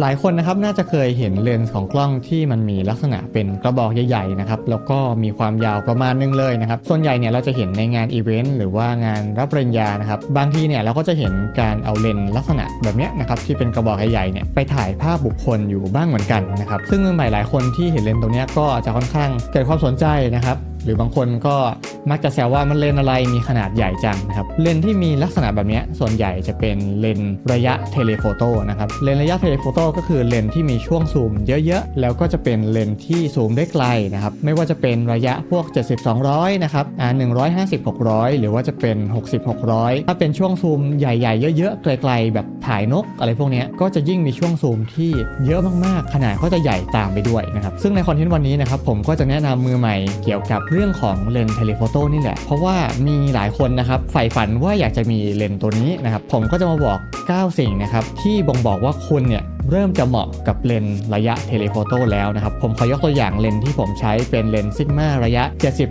หลายคนนะครับน่าจะเคยเห็นเลนส์ของกล้องที่มันมีลักษณะเป็นกระบอกใหญ่ๆนะครับแล้วก็มีความยาวประมาณนึงเลยนะครับส่วนใหญ่เนี่ยเราจะเห็นในงานอีเวนต์หรือว่างานรับปริญญานะครับบางทีเนี่ยเราก็จะเห็นการเอาเลนส์ลักษณะแบบเนี้ยนะครับที่เป็นกระบอกใหญ่ๆเนี่ยไปถ่ายภาพบุคคลอยู่บ้างเหมือนกันนะครับซึ่งมือใหม่หลายคนที่เห็นเลนส์ตรงนี้ก็จะค่อนข้างเกิดความสนใจนะครับ หรือบางคนก็มักจะแซวว่ามันเลนอะไรมีขนาดใหญ่จังนะครับเลนที่มีลักษณะแบบนี้ส่วนใหญ่จะเป็นเลนระยะเทเลโฟโต้นะครับเลนระยะเทเลโฟโต้ก็คือเลนที่มีช่วงซูมเยอะๆ แล้วก็จะเป็นเลนที่ซูมได้ไกลนะครับไม่ว่าจะเป็นระยะพวก 70 200 นะครับอ่า150 600 หรือว่าจะเป็น 60 600 ถ้าเป็นช่วงซูมใหญ่ๆ เยอะๆ ไกลๆ แบบถ่ายนกอะไรพวกนี้ก็จะยิ่งมีช่วงซูมที่เยอะมากๆ ขนาดก็จะใหญ่ตามไปด้วยนะครับซึ่งในคอนเทนต์วันนี้นะครับผมก็จะแนะนำมือใหม่เกี่ยวกับเรื่องของเลนส์เทเลโฟโต้นี่แหละ เพราะว่ามีหลายคนนะครับใฝ่ฝันว่าอยากจะมีเลนส์ตัวนี้นะครับ ผมก็จะมาบอก 9 สิ่งนะครับ ที่บ่งบอกว่าคุณเนี่ย เริ่มจะเหมาะกับเลนส์ระยะเทเลโฟโต้แล้วนะครับ ผมขอยกตัวอย่างเลนส์ที่ผมใช้เป็นเลนส์ซิกมาระยะ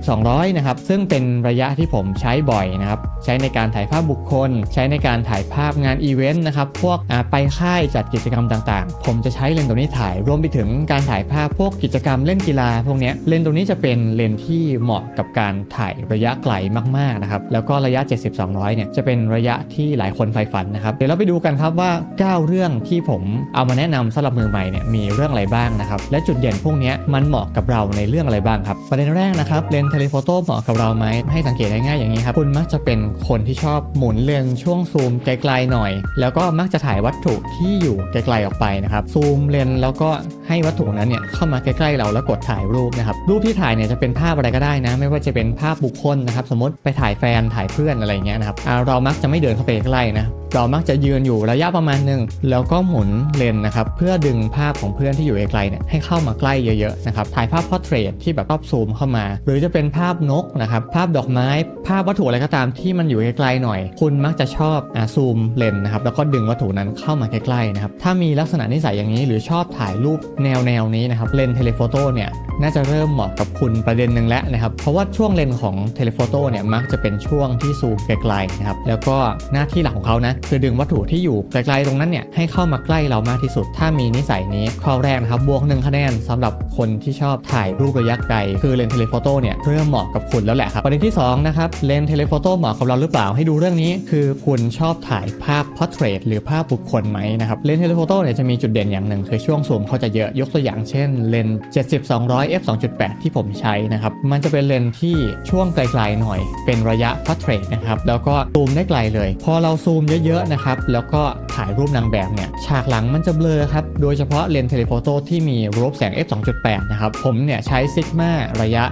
70-200 นะครับ ซึ่งเป็นระยะที่ผมใช้บ่อยนะครับ ใช้ในการถ่ายภาพบุคคล ใช้ในการถ่ายภาพงานอีเวนต์นะครับ พวกไปค่ายจัดกิจกรรมต่างๆ ผมจะใช้เลนส์ตัวนี้ถ่าย รวมไปถึงการถ่ายภาพพวกกิจกรรมเล่นกีฬา พวกนี้เลนส์ตัวนี้จะเป็นเลนส์ที่เหมาะกับการถ่ายระยะไกลมากๆนะครับ แล้วก็ระยะ 70-200 เนี่ยจะเป็นระยะที่หลายคนใฝ่ฝันนะครับ เดี๋ยวเราไปดูกันครับว่า 9 เรื่องที่ผมเอามาแนะนำสำหรับมือใหม่เนี่ยมีเรื่องอะไรบ้างนะครับ และจุดเด่นพวกนี้มันเหมาะกับเราในเรื่องอะไรบ้างครับ ประเด็นแรกนะครับเลนส์เทเลโฟโต้เหมาะกับเราไหมให้สังเกตง่ายๆอย่างนี้ครับคุณมักจะเป็นคนที่ชอบหมุนเลนส์ช่วงซูมไกลๆหน่อย แล้วก็มักจะถ่ายวัตถุที่อยู่ไกลๆออกไปนะครับซูมเลนส์แล้วก็ให้วัตถุนั้นเนี่ยเข้ามาใกล้ๆเราแล้วกดถ่ายรูปนะครับรูปที่ถ่ายเนี่ยจะเป็นภาพอะไรก็ได้นะ ไม่ว่าจะเป็นภาพบุคคลนะครับสมมติไปถ่ายแฟนถ่ายเพื่อนอะไรเงี้ยนะครับเรามักจะไม่เดินเข้าไปใกล้นะ เรามักจะยืนอยู่ระยะประมาณหนึ่งแล้วก็หมุนเลนนะครับเพื่อดึงภาพของเพื่อนที่อยู่ไกลๆเนี่ยให้เข้ามาใกล้เยอะๆนะครับถ่ายภาพพอร์เทรตที่แบบรอบซูมเข้ามา หรือจะเป็นภาพนกนะครับภาพดอกไม้ ภาพวัตถุอะไรก็ตามที่มันอยู่ไกลๆหน่อย คุณมักจะชอบอ่าซูมเลนนะครับแล้วก็ดึงวัตถุนั้นเข้ามาใกล้ๆนะครับถ้ามีลักษณะนิสัยอย่างนี้หรือชอบถ่ายรูปแนวแนวๆนี้นะครับเลนเทเลโฟโต้เนี่ยน่าจะเริ่มเหมาะกับคุณประเด็นหนึ่งแล้วนะครับ เพราะว่าช่วงเลนของเทเลโฟโต้เนี่ยมักจะเป็นช่วงที่ซูมไกลๆนะครับ แล้วก็หน้าที่หลักของเขานะคือดึงวัตถุที่อยู่ไกลๆตรงนั้นเนี่ยให้เข้ามาใกล้เรามากที่สุด ถ้ามีนิสัยนี้ข้อแรกนะครับบวกหนึ่งคะแนนสำหรับคนที่ชอบถ่ายรูประยะไกล คือเลนส์เทเลโฟโต้เนี่ยเริ่มเหมาะกับคุณแล้วแหละครับประเด็นที่สองนะครับเลนส์เทเลโฟโต้เหมาะกับเราหรือเปล่าให้ดูเรื่องนี้ คือคุณชอบถ่ายภาพพอร์เทรตหรือภาพบุคคลไหมนะครับเลนส์เทเลโฟโต้เนี่ยจะมีจุดเด่นอย่างหนึ่งคือช่วงซูมเขาจะเยอะยกตัวอย่างเช่นเลนส์70-200 f 2.8ที่ผมใช้นะครับมันจะเป็นเลนส์ที่ช่วงไกลๆหน่อย เป็นระยะพอร์เทรตนะครับแล้วก็ซูมได้ไกลเลย พอเราซูมเยอะๆนะครับ แล้วก็ถ่ายรูปนางแบบเนี่ย ฉากหลังมันจะเบลอครับ โดยเฉพาะเลนส์เทเลโฟโต้ที่มีรูปแสง f 2.8 นะครับ ผมเนี่ยใช้ซิกมาระยะ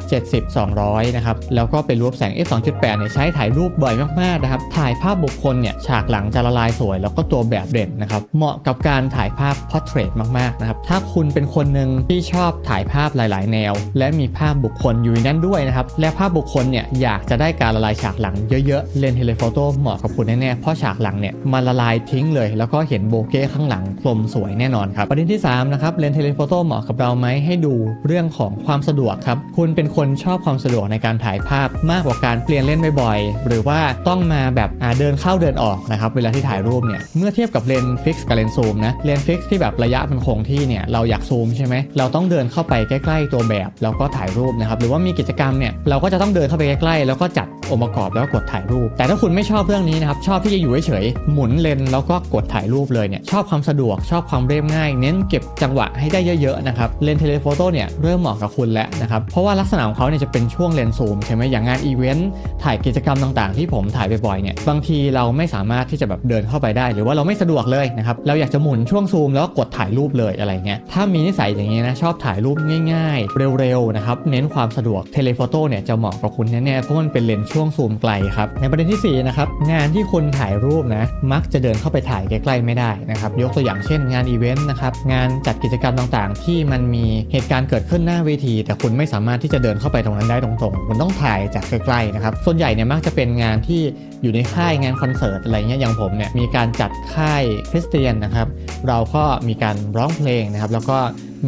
70-200 นะครับ แล้วก็เป็นรูปแสง f 2.8 เนี่ยใช้ถ่ายรูปบ่อยมากๆนะครับ ถ่ายภาพบุคคลเนี่ยฉากหลังจะละลายสวย แล้วก็ตัวแบบเด่นนะครับ เหมาะกับการถ่ายภาพพอร์เทรตมากๆนะครับ ถ้าคุณเป็นคนหนึ่งที่ชอบถ่ายภาพหลาย ๆ แนว และมีภาพบุคคลอยู่นนั้นด้วยนะครับ และภาพบุคคลเนี่ยอยากจะได้การละลายฉากหลังเยอะๆ เลนส์เทเลโฟโต้เหมาะกับคุณแน่ๆ เพราะฉากหลังเนี่ยมันละลายทิ้งเลย แล้วก็เห็นโบเก้ข้างหลังกลมสวยแน่นอนครับประเด็นที่3นะครับเลนส์เทเลโฟโต้เหมาะกับเราไหมให้ดูเรื่องของความสะดวกครับคุณเป็นคนชอบความสะดวกในการถ่ายภาพมากกว่าการเปลี่ยนเลนส์บ่อยๆหรือว่าต้องมาแบบอ่าเดินเข้าเดินออกนะครับเวลาที่ถ่ายรูปเนี่ยเมื่อเทียบกับเลนส์ฟิกซ์กับเลนส์ซูมนะเลนส์ฟิกซ์ที่แบบระยะมันคงที่เนี่ยเราอยากซูมใช่ไหมเราต้องเดินเข้าไปใกล้ ๆ ตัวแบบแล้วก็ถ่ายรูปนะครับหรือว่ามีกิจกรรมเนี่ยเราก็จะต้องเดินเข้าไปใกล้ๆแล้วก็จัดองค์ประกอบแล้วกดถ่ายรูป แต่ถ้าคุณไม่ชอบเรื่องนี้นะครับชอบที่จะอยู่เฉยหมุนเลนแล้วก็กดถ่ายรูปเลยเนี่ยชอบความสะดวกชอบความเรียบง่าย เน้นเก็บจังหวะให้ได้เยอะๆนะครับเลนเทเลโฟโต้เนี่ยเริ่มเหมาะกับคุณแล้วนะครับเพราะว่าลักษณะของเขาเนี่ยจะเป็นช่วงเลนซูมใช่ไหมอย่างงานอีเวนต์ถ่ายกิจกรรมต่างๆ ที่ผมถ่ายบ่อยๆเนี่ยบางทีเราไม่สามารถที่จะแบบเดินเข้าไปได้ หรือว่าเราไม่สะดวกเลยนะครับเราอยากจะหมุนช่วงซูมแล้วกดถ่ายรูปเลยอะไรเงี้ยถ้ามีนิสัยอย่างนี้นะชอบถ่ายรูปง่าย ๆ เร็วๆนะครับเน้นความสะดวกเทเลโฟโต้เนี่ยจะเหมาะกับคุณแน่ๆเพราะมันเป็นเลนช่วงซูมไกลครับในประเด็นที่สี่นะครับงานที่คุณถ่ายรูปนะมักจะเดินเข้าไปถ่ายใกล้ๆไม่ได้นะครับยกตัวอย่างเช่นงานอีเวนต์นะครับงานจัดกิจกรรมต่างๆ ที่มันมีเหตุการณ์เกิดขึ้นหน้าเวที แต่คุณไม่สามารถที่จะเดินเข้าไปตรงนั้นได้ตรงๆ คุณต้องถ่ายจากไกล้ๆนะครับส่วนใหญ่เนี่ยมักจะเป็นงานที่อยู่ในค่ายงานคอนเสิร์ตอะไรเงี้ยอย่างผมเนี่ยมีการจัดค่ายคริสเตียนนะครับเราก็มีการร้องเพลงนะครับแล้วก็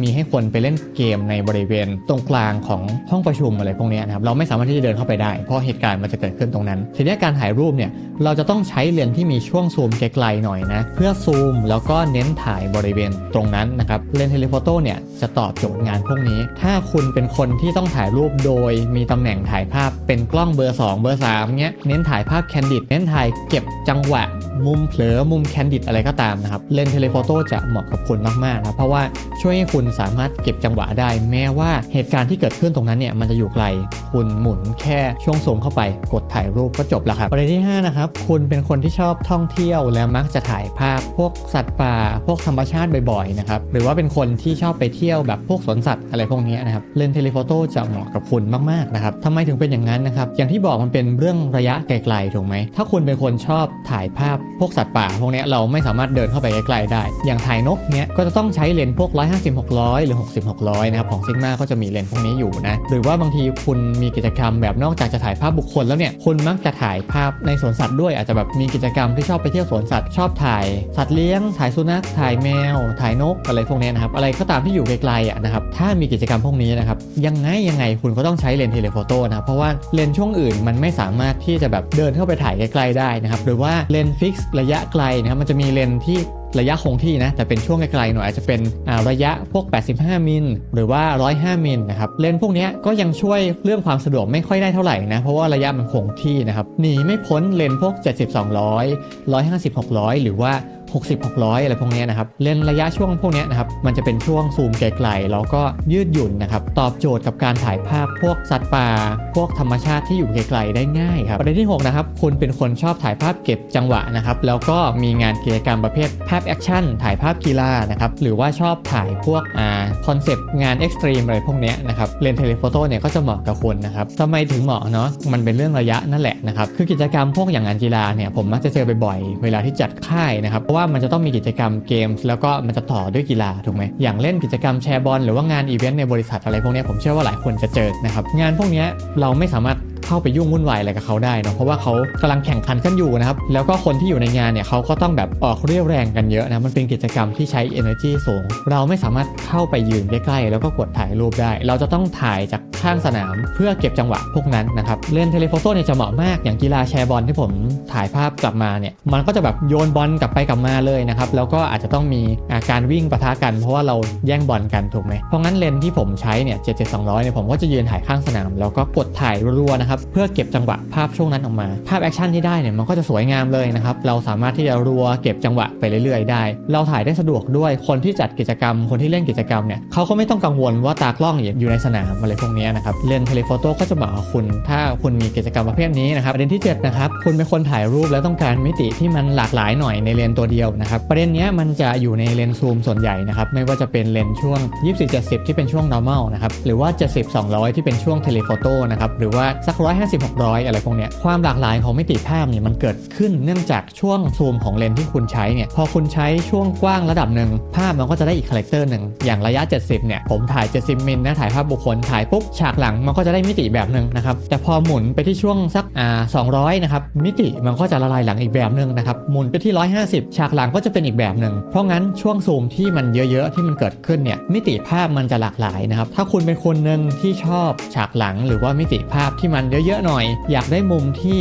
มีให้คนไปเล่นเกมในบริเวณ ตรงกลางของห้องประชุมอะไรพวกนี้นะครับเราไม่สามารถที่จะเดินเข้าไปได้ เพราะเหตุการณ์มันจะเกิดขึ้นตรงนั้น ทีนี้การถ่ายรูปเนี่ยเราจะต้องใช้เลนส์ที่มีช่วงซูมไกลๆหน่อยนะเพื่อซูมแล้วก็เน้นถ่ายบริเวณตรงนั้นนะครับเลนส์เทเลโฟโต้เนี่ยจะตอบโจทย์งานพวกนี้ ถ้าคุณเป็นคนที่ต้องถ่ายรูปโดย มีตำแหน่งถ่ายภาพเป็นกล้องเบอร์ 2 เบอร์3เนี้ยเน้นถ่ายภาพแคนดิดเน้นถ่ายเก็บจังหวะมุมเผลอมุมแคนดิดอะไรก็ตามนะครับเลนส์เทเลโฟโต้จะเหมาะกับคุณมากๆนะเพราะว่าช่วยให้คุณสามารถเก็บจังหวะได้ แม้ว่าเหตุการณ์ที่เกิดขึ้นตรงนั้นเนี่ยมันจะอยู่ไกล คุณหมุนแค่ช่วงซูมเข้าไป กดถ่ายรูปก็จบแล้วครับประเด็นที่ 5 นะครับ คุณเป็นคนที่ชอบท่องเที่ยว และมักจะถ่ายภาพพวกสัตว์ป่า พวกธรรมชาติบ่อยๆนะครับหรือว่าเป็นคนที่ชอบไปเที่ยวแบบพวกสวนสัตว์อะไรพวกนี้นะครับเลนส์เทเลโฟโต้จะเหมาะกับคุณมากๆนะครับทำไมถึงเป็นอย่างนั้นนะครับอย่างที่บอกมันเป็นเรื่องระยะไกลๆถูกไหมถ้าคุณเป็นคนชอบถ่ายภาพพวกสัตว์ป่า พวกนี้เราไม่สามารถเดินเข้าไปใกล้ๆได้ อย่างถ่ายนกเนี้ยก็จะต้องใช้เลนส์พวก150 600 หรือ 60 600 นะครับ ของซิกมาก็จะมีเลนส์พวกนี้อยู่นะ หรือว่าบางทีคุณมีกิจกรรมแบบนอกจากจะถ่ายภาพบุคคลแล้วเนี่ย คุณมักจะถ่ายภาพในสวนสัตว์ด้วย อาจจะแบบมีกิจกรรมที่ชอบไปเที่ยวสวนสัตว์ ชอบถ่ายสัตว์เลี้ยง ถ่ายสุนัข ถ่ายแมว ถ่ายนก อะไรพวกนี้นะครับ อะไรก็ตามที่อยู่ไกลๆอะนะครับ ถ้ามีกิจกรรมพวกนี้นะครับ ยังไงยังไงคุณก็ต้องใช้เลนส์เทเลโฟโต้นะครับเพราะว่าเลนส์ช่วงอื่นมันไม่สามารถที่จะแบบเดินเข้าไปถ่ายใกล้ๆได้นะครับ หรือว่าเลนส์ฟิกซ์ระยะไกลนะครับ มันจะมีเลนส์ที่ ระยะคงที่นะแต่เป็นช่วงไกลๆหน่อยอาจจะเป็นระยะพวก 85 มิลหรือว่า 105 มิลนะครับเลนส์พวกนี้ก็ยังช่วยเรื่องความสะดวกไม่ค่อยได้เท่าไหร่นะเพราะว่าระยะมันคงที่นะครับหนีไม่พ้นเลนส์พวก 70 200 150 600 หรือว่า 60 600 อะไรพวกนี้นะครับเลนส์ระยะช่วงพวกนี้นะครับมันจะเป็นช่วงซูมไกลๆแล้วก็ยืดหยุ่นนะครับตอบโจทย์กับการถ่ายภาพพวกสัตว์ป่า พวกธรรมชาติที่อยู่ไกลๆได้ง่ายครับประเด็นที่6นะครับคุณเป็นคนชอบถ่ายภาพเก็บจังหวะนะครับแล้วก็มีงานกิจกรรมประเภทภาพแอคชั่นถ่ายภาพกีฬานะครับหรือว่าชอบถ่ายพวกอ่าคอนเซปต์งานเอ็กซ์ตรีมอะไรพวกนี้นะครับเลนส์เทเลโฟโต้เนี่ยก็จะเหมาะกับคุณนะครับทำไมถึงเหมาะเนาะมันเป็นเรื่องระยะนั่นแหละนะครับคือกิจกรรมพวกอย่างงานกีฬาเนี่ยผมมักจะเจอบ่อยๆเวลาที่จัดค่ายนะครับว่ามันจะต้องมีกิจกรรมเกมส์แล้วก็มันจะต่อด้วยกีฬาถูกไหมอย่างเล่นกิจกรรมแชร์บอลหรือว่างานอีเวนต์ในบริษัทอะไรพวกนี้ผมเชื่อว่าหลายคนจะเจอนะครับงานพวกนี้เราไม่สามารถเข้าไปยุ่งวุ่นวายอะไรกับเขาได้เนอะเพราะว่าเขากำลังแข่งขันกันอยู่นะครับแล้วก็คนที่อยู่ในงานเนี่ยเขาก็ต้องแบบออกเรี่ยวแรงกันเยอะนะมันเป็นกิจกรรมที่ใช้ energy สูง เราไม่สามารถเข้าไปยืนใกล้ๆแล้วก็กดถ่ายรูปได้ เราจะต้องถ่ายจาก ข้างสนามเพื่อเก็บจังหวะพวกนั้นนะครับเล่นเทเลโฟโต้เนี่ยจะเหมาะมากอย่างกีฬาแชร์บอลที่ผมถ่ายภาพกลับมาเนี่ยมันก็จะแบบโยนบอลกลับไปกลับมาเลยนะครับแล้วก็อาจจะต้องมีาการวิ่งปะทะกัน เพราะว่าเราแย่งบอลกันถูกไหมเพราะงั้นเลนที่ผมใช้เนี่ย77-200เนี่ยผมก็จะยืนถ่ายข้างสนาม แล้วก็กดถ่ายรัวๆนะครับเพื่อเก็บจังหวะภาพช่วงนั้นออกมา ภาพแอคชั่นที่ได้เนี่ยมันก็จะสวยงามเลยนะครับเราสามารถที่จะรัวเก็บจังหวะไปเรื่อยๆ ได้ เราถ่ายได้สะดวกด้วยคนที่จัดกิจกรรม คนที่เล่นกิจกรรมเนี่ยเขาก็ไม่ต้องกังวลว่าตากล้องอยู่ในสนามอะไรพวกเนี้นะครับเลนส์เทเลโฟโต้ก็จะเหมาะกับคุณ ถ้าคุณมีกิจกรรมประเภทนี้นะครับประเด็นที่7นะครับคุณเป็นคนถ่ายรูปแล้วต้องการมิติที่มันหลากหลายหน่อยในเลนส์ตัวเดียวนะครับประเด็นนี้มันจะอยู่ในเลนส์ซูมส่วนใหญ่นะครับไม่ว่าจะเป็นเลนส์ช่วง 24-70 ที่เป็นช่วง normal นะครับหรือว่า 70-200 ที่เป็นช่วงเทเลโฟโต้นะครับหรือว่าสัก 150-600 อะไรพวกเนี้ยความหลากหลายของมิติภาพเนี่ยมันเกิดขึ้นเนื่องจากช่วงซูมของเลนส์ที่คุณใช้เนี่ยพอคุณใช้ช่วงกว้างระดับหนึ่งภาพมันก็จะได้อีกคาแรคเตอร์หนึ่งอย่างระยะ 70 เนี่ยผมถ่าย 70 มิลนะถ่ายภาพบุคคลถ่ายปุ๊บฉากหลังมันก็จะได้มิติแบบหนึ่งนะครับแต่พอหมุนไปที่ช่วงสักอ่า200นะครับมิติมันก็จะละลายหลังอีกแบบหนึ่งนะครับหมุนไปที่ 150 ฉากหลังก็จะเป็นอีกแบบหนึ่งเพราะงั้นช่วงซูมที่มันเยอะๆที่มันเกิดขึ้นเนี่ยมิติภาพมันจะหลากหลายนะครับถ้าคุณเป็นคนหนึ่งที่ชอบฉากหลังหรือว่ามิติภาพที่มันเยอะๆหน่อย อยากได้มุมที่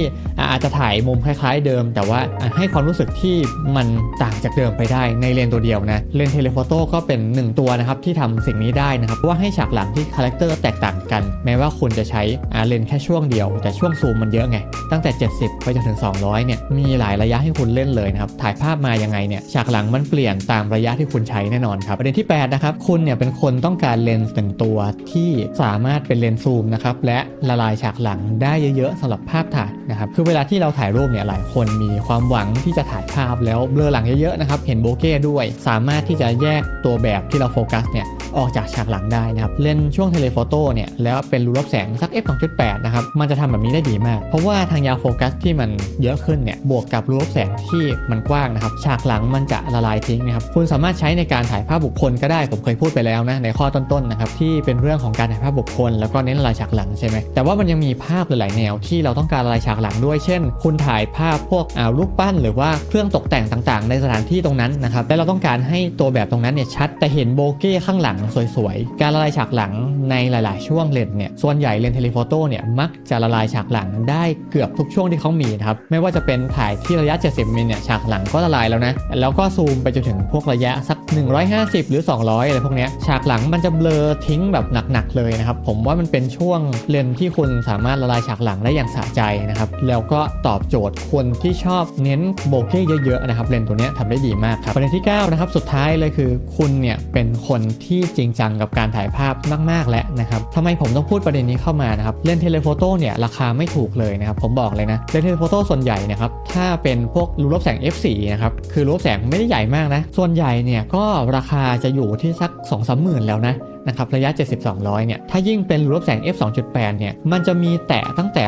อาจจะถ่ายมุมคล้ายๆเดิม แต่ว่าให้ความรู้สึกที่มันต่างจากเดิมไปได้ในเลนตัวเดียวนะเลนเทเลโฟโต้ก็เป็นหนึ่งตัวนะครับที่ทำสิ่งนี้ได้นะครับเพราะว่าให้ฉากหลังที่คาแรคเตอร์แตกต่างกัน แม้ว่าคุณจะใช้เลนแค่ช่วงเดียว แต่ช่วงซูมมันเยอะไง ตั้งแต่ 70 ไปจนถึง 200 เนี่ยมีหลายระยะให้คุณเล่นเลยนะครับถ่ายภาพมายังไงเนี่ยฉากหลังมันเปลี่ยนตามระยะที่คุณใช้แน่นอนครับประเด็นที่8นะครับคุณเนี่ยเป็นคนต้องการเลนส์หนึ่งตัวที่สามารถเป็นเลนส์ซูมนะครับและละลายฉากหลังได้เยอะๆสำหรับภาพถ่ายนะครับคือเวลาที่เราถ่ายรูปเนี่ยหลายคนมีความหวังที่จะถ่ายภาพแล้วเบลอหลังเยอะๆนะครับเห็นโบเก้ด้วย สามารถที่จะแยกตัวแบบที่เราโฟกัสเนี่ยออกจากฉากหลังได้นะครับ เล่นช่วงเทเลโฟโต้เนี่ยแล้วเป็นรูรับแสงสัก f 2.8นะครับมันจะทำแบบนี้ได้ดีมาก เพราะว่าทางยาวโฟกัสที่มันเยอะขึ้นเนี่ยบวกกับรูรับแสงที่มันกว้างนะครับฉากหลังมันจะละลายทิ้งนะครับคุณสามารถใช้ในการถ่ายภาพบุคคลก็ได้ผมเคยพูดไปแล้วนะในข้อต้นๆนะครับที่เป็นเรื่องของการถ่ายภาพบุคคล แล้วก็เน้นละลายฉากหลังใช่ไหมแต่ว่ามันยังมีภาพหลายๆแนวที่เราต้องการละลายฉากหลังด้วยเช่น คุณถ่ายภาพพวกอ่ารูปปั้น หรือว่าเครื่องตกแต่งต่างๆ ในสถานที่ตรงนั้นนะครับและเราต้องการให้ตัวแบบตรงนั้นเนี่ยชัดแต่เห็นโบเก้ข้างหลังสวยๆ การละลายฉากหลังในหลาย ๆ ช่วงเลนส์เนี่ยส่วนใหญ่เลนส์เทเลโฟโต้เนี่ยมักจะละลายฉากหลังได้เกือบทุกช่วงที่เขามีนะครับไม่ว่าจะเป็นถ่ายที่ระยะ 70มิลเนี่ยฉากหลังก็ละลายแล้วนะแล้วก็ซูมไปจนถึงพวกระยะสัก 150 หรือ 200อะไรพวกเนี้ยฉากหลังมันจะเบลอทิ้งแบบหนักๆเลยนะครับผมว่ามันเป็นช่วงเลนส์ที่คุณสามารถละลายฉากหลังได้อย่างสะใจนะครับแล้วก็ตอบโจทย์คนที่ชอบเน้นโบเก้เยอะๆนะครับเลนส์ตัวนี้ยทำได้ดีมากครับประเด็นที่9นะครับสุดท้ายเลยคือ คุณเนี่ยเป็นคนที่จริงจังกับการถ่ายภาพมากๆแล้วนะครับทำไมผมต้องพูดประเด็นนี้เข้ามานะครับเลนส์เทเลโฟโต้เนี่ยราคาไม่ถูกเลยนะครับผมบอกเลยนะเลนส์เทเลโฟโต้ส่วนใหญ่นะครับถ้าเป็นพวกรูลบแสง f4 นะครับคือรูลบแสงไม่ได้ใหญ่มากนะส่วนใหญ่เนี่ยก็ราคาจะอยู่ที่สัก2 3หมื่นแล้วนะ นะครับระยะ 7200 เนี่ย ถ้ายิ่งเป็นรูปแสง f 2.8 เนี่ย มันจะมีแตะตั้งแต่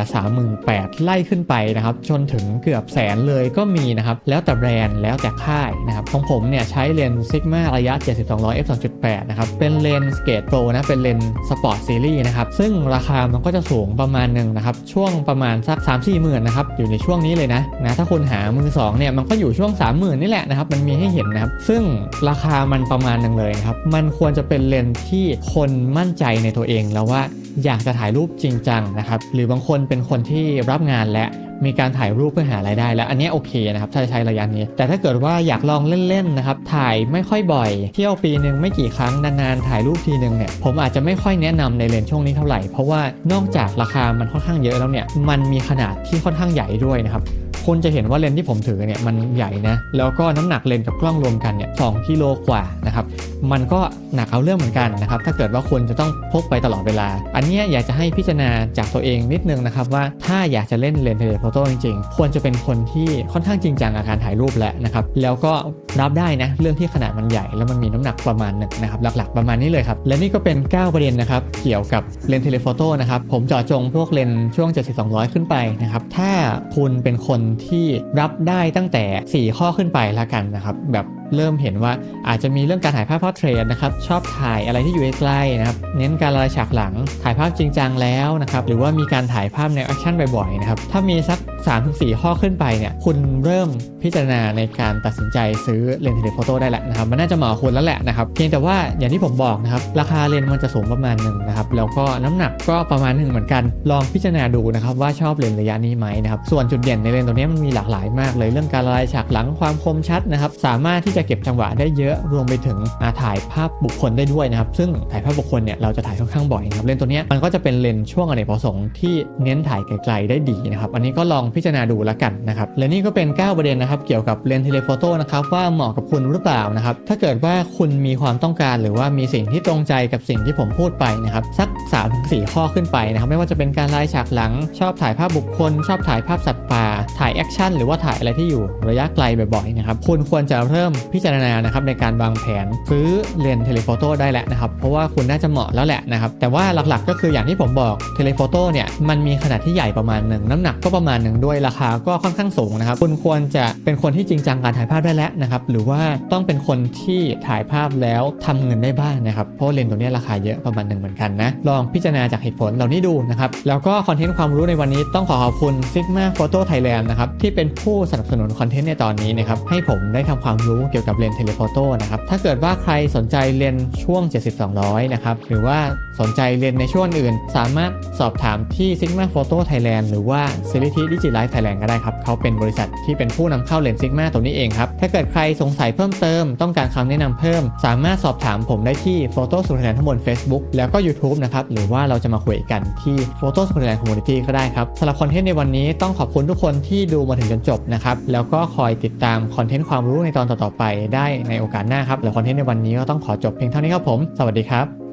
38,000 ไล่ขึ้นไปนะครับ จนถึงเกือบแสนเลยก็มีนะครับ แล้วแต่แบรนด์แล้วแต่ค่ายนะครับ ของผมเนี่ยใช้เลนส์ซิกมาระยะ 7200 f 2.8 นะครับ เป็นเลนส์เกตโปรนะ เป็นเลนส์สปอร์ตซีรีส์นะครับ ซึ่งราคามันก็จะสูงประมาณหนึ่งนะครับ ช่วงประมาณสัก 3-4หมื่นนะครับ อยู่ในช่วงนี้เลยนะ นะ ถ้าคุณหามือสองเนี่ย มันก็อยู่ช่วง 30,000 นี่แหละนะครับ มันมีให้เห็นนะครับ ซึ่งราคามันประมาณหนึ่งเลยครับ มันควรจะเป็นเลนส์ที่คนมั่นใจในตัวเองแล้วว่าอยากจะถ่ายรูปจริงจังนะครับหรือบางคนเป็นคนที่รับงานและมีการถ่ายรูปเพื่อหารายได้ แล้วอันนี้โอเคนะครับถ้าใช้ระยะนี้ แต่ถ้าเกิดว่าอยากลองเล่นๆนะครับถ่ายไม่ค่อยบ่อย เที่ยวปีหนึ่งไม่กี่ครั้งนานๆถ่ายรูปทีหนึ่งเนี่ยผมอาจจะไม่ค่อยแนะนำในเลนช่วงนี้เท่าไหร่เพราะว่านอกจากราคามันค่อนข้างเยอะแล้วเนี่ยมันมีขนาดที่ค่อนข้างใหญ่ด้วยนะครับ คุณจะเห็นว่าเลนส์ที่ผมถือเนี่ยมันใหญ่นะ แล้วก็น้ำหนักเลนส์กับกล้องรวมกันเนี่ยสกิโลกว่านะครับ มันก็หนักเอาเรื่องเหมือนกันนะครับ ถ้าเกิดว่าคุณจะต้องพกไปตลอดเวลา อันนี้อยากจะให้พิจารณาจากตัวเองนิดนึงนะครับว่าถ้าอยากจะเล่นเลนส์เทเลโฟโต้จริงๆ ควรจะเป็นคนที่ค่อนข้างจริงจังกับการถ่ายรูปแหละนะครับ แล้วก็รับได้นะเรื่องที่ขนาดมันใหญ่ แล้วมันมีน้ำหนักประมาณหนึ่งนะครับหลักๆประมาณนี้เลยครับ และนี่ก็เป็น 9 ประเด็นนะครับเกี่ยวกับเลนส์เทเลโฟโต้นะครับผมเจาะจงพวกเลนส์ช่วง 7200 ขึ้นไปนะครับถ้าคุณเป็นคนที่รับได้ตั้งแต่ 4 ข้อขึ้นไปละกันนะครับ แบบ เริ่มเห็นว่าอาจจะมีเรื่องการถ่ายภาพพอเทรตนะครับชอบถ่ายอะไรที่อยู่ใกล้ๆนะครับเน้นการละลายฉากหลังถ่ายภาพจริงจังแล้วนะครับหรือว่ามีการถ่ายภาพในแอคชั่นบ่อยๆนะครับถ้ามีสัก 3-4 ข้อขึ้นไปเนี่ยคุณเริ่มพิจารณาในการตัดสินใจซื้อเลนส์เทเลโฟโต้ได้แล้วนะครับมันน่าจะเหมาะคุณแล้วแหละนะครับเพียงแต่ว่าอย่างที่ผมบอกนะครับราคาเลนส์มันจะสูงประมาณหนึ่งนะครับแล้วก็น้ำหนักก็ประมาณหนึ่งเหมือนกัน ลองพิจารณาดูนะครับว่าชอบเลนส์ระยะนี้ไหมนะครับส่วนจุดเด่นในเลนส์ตัวนี้มันมีหลากหลายมากเลยเรื่องการละลายฉากหลังความคมชัดนะครับสามารถที่จะเก็บจังหวะได้เยอะรวมไปถึงอาถ่ายภาพบุคคลได้ด้วยนะครับ ซึ่งถ่ายภาพบุคคลเนี่ยเราจะถ่ายค่อนข้างบ่อยนะครับเลนส์ตัวนี้มันก็จะเป็นเลนส์ช่วงอเนกประสงค์ที่เน้นถ่ายไกลๆได้ดีนะครับ อันนี้ก็ลองพิจารณาดูแล้วกันนะครับและนี่ก็เป็น 9 ประเด็นนะครับ เกี่ยวกับเลนส์เทเลโฟโต้นะครับว่าเหมาะกับคุณหรือเปล่านะครับ ถ้าเกิดว่าคุณมีความต้องการหรือว่ามีสิ่งที่ตรงใจกับสิ่งที่ผมพูดไปนะครับสัก3-4ข้อขึ้นไปนะครับ ไม่ว่าจะเป็นการไล่ฉากหลัง ชอบถ่ายภาพบุคคล ชอบถ่ายภาพสัตว์ป่า ถ่ายแอคชั่นหรือว่าถ่ายอะไรที่อยู่ระยะไกลบ่อยๆนะครับคุณควรจะเริ่มพิจารณานะครับในการวางแผนซื้อเลนส์เทเลโฟโต้ได้แล้วนะครับ เพราะว่าคุณน่าจะเหมาะแล้วแหละนะครับ แต่ว่าหลักๆก็คืออย่างที่ผมบอกเทเลโฟโต้เนี่ยมันมีขนาดที่ใหญ่ประมาณหนึ่งน้ำหนักก็ประมาณหนึ่งด้วยราคาก็ค่อนข้างสูงนะครับ คุณควรจะเป็นคนที่จริงจังการถ่ายภาพได้แล้วนะครับ หรือว่าต้องเป็นคนที่ถ่ายภาพแล้วทำเงินได้บ้างนะครับเพราะเลนส์ตัวนี้ราคาเยอะประมาณหนึ่งเหมือนกันนะลองพิจารณาจากเหตุผลเหล่านี้ดูนะครับแล้วก็คอนเทนต์ความรู้ในวันนี้ต้องขอขอบคุณ Sigma Photo Thailand นะครับที่เป็นผู้สนับสนุนคอนเทนต์ในตอนนี้นะครับให้ผมได้ทำความรู้เกี่ยวกับเลนส์เทเลโฟโต้นะครับถ้าเกิดว่าใครสนใจเรียนช่วง 70-200 นะครับหรือว่าสนใจเรียนในช่วงอื่น สามารถสอบถามที่ Sigma Photo Thailand หรือว่า s e r i t y Digilife Thailand ก็ได้ครับเขาเป็นบริษัทที่เป็นผู้นำเข้าเลนส์ Sigma ตัวนี้เองครับถ้าเกิดใครสงสัยเพิ่มเติม ต้องการคำแนะนำเพิ่ม สามารถสอบถามผมได้ที่ Photo s u t h a i l a n d ทั้งบน Facebook แล้วก็ YouTube นะครับหรือว่าเราจะมาคุยกันที่ Photo s u t h a i l a n d Community ก็ได้ครับสำหรับคอนเทนต์ในวันนี้ต้องขอบคุณทุกคนที่ดูมาถึงจนจบนะครับแล้วก็คอยติดตามคอนเทนต์ความรู้ในตอนต่อๆไปได้ในโอกาสหน้าครับแล้วคอนเทนต์ในวันนี้ก็ต้องขอจบเพียงเท่านี้ครับผม สวัสดีครับ